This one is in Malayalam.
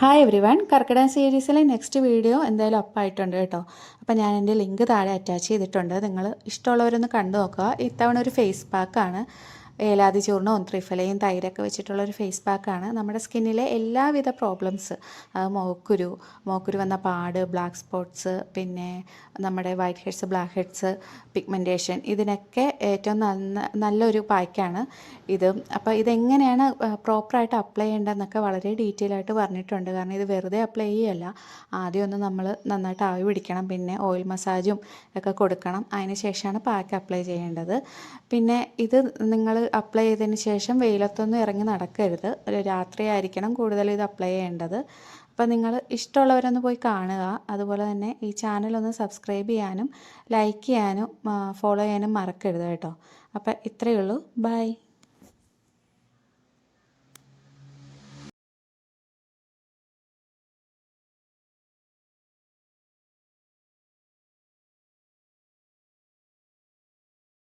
ഹായ് എവറി വൺ കർക്കിടക സീരീസിലെ നെക്സ്റ്റ് വീഡിയോ എന്തായാലും അപ്പായിട്ടുണ്ട് കേട്ടോ. അപ്പോൾ ഞാൻ എന്റെ ലിങ്ക് താഴെ അറ്റാച്ച് ചെയ്തിട്ടുണ്ട്. നിങ്ങൾ ഇഷ്ടമുള്ളവരൊന്ന് കണ്ടു നോക്കുക. ഇത്തവണ ഒരു ഫേസ് പാക്കാണ് ഏലാതി ചൂർണവും ത്രിഫലയും തൈരൊക്കെ വെച്ചിട്ടുള്ള ഒരു ഫേസ് പാക്കാണ് നമ്മുടെ സ്കിന്നിലെ എല്ലാവിധ പ്രോബ്ലംസ് മോക്കുരു മോക്കുരു വന്ന പാട് ബ്ലാക്ക് സ്പോട്ട്സ് പിന്നെ നമ്മുടെ white heads black heads pigmentation ഇതിനൊക്കെ ഏറ്റവും നന്ന നല്ലൊരു പാക്കാണ് ഇത്. അപ്പോൾ ഇതെങ്ങനെയാണ് പ്രോപ്പറായിട്ട് അപ്ലൈ ചെയ്യേണ്ടതെന്നൊക്കെ വളരെ ഡീറ്റെയിൽ ആയിട്ട് പറഞ്ഞിട്ടുണ്ട്. കാരണം ഇത് വെറുതെ അപ്ലൈ ചെയ്യല്ല. ആദ്യം ഒന്ന് നമ്മൾ നന്നായിട്ട് ആവി പിടിക്കണം. പിന്നെ ഓയിൽ മസാജും ഒക്കെ കൊടുക്കണം. അതിന് ശേഷമാണ് പാക്ക് അപ്ലൈ ചെയ്യേണ്ടത്. പിന്നെ ഇത് നിങ്ങൾ അപ്ലൈ ചെയ്തതിന് ശേഷം വെയിലത്തൊന്നും ഇറങ്ങി നടക്കരുത്. ഒരു രാത്രിയായിരിക്കണം കൂടുതൽ ഇത് അപ്ലൈ ചെയ്യേണ്ടത്. അപ്പോൾ നിങ്ങൾ ഇഷ്ടമുള്ളവരൊന്ന് പോയി കാണുക. അതുപോലെ തന്നെ ഈ ചാനലൊന്ന് സബ്സ്ക്രൈബ് ചെയ്യാനും ലൈക്ക് ചെയ്യാനും ഫോളോ ചെയ്യാനും മറക്കരുത് കേട്ടോ. അപ്പോൾ ഇത്രയേ ഉള്ളൂ. ബൈ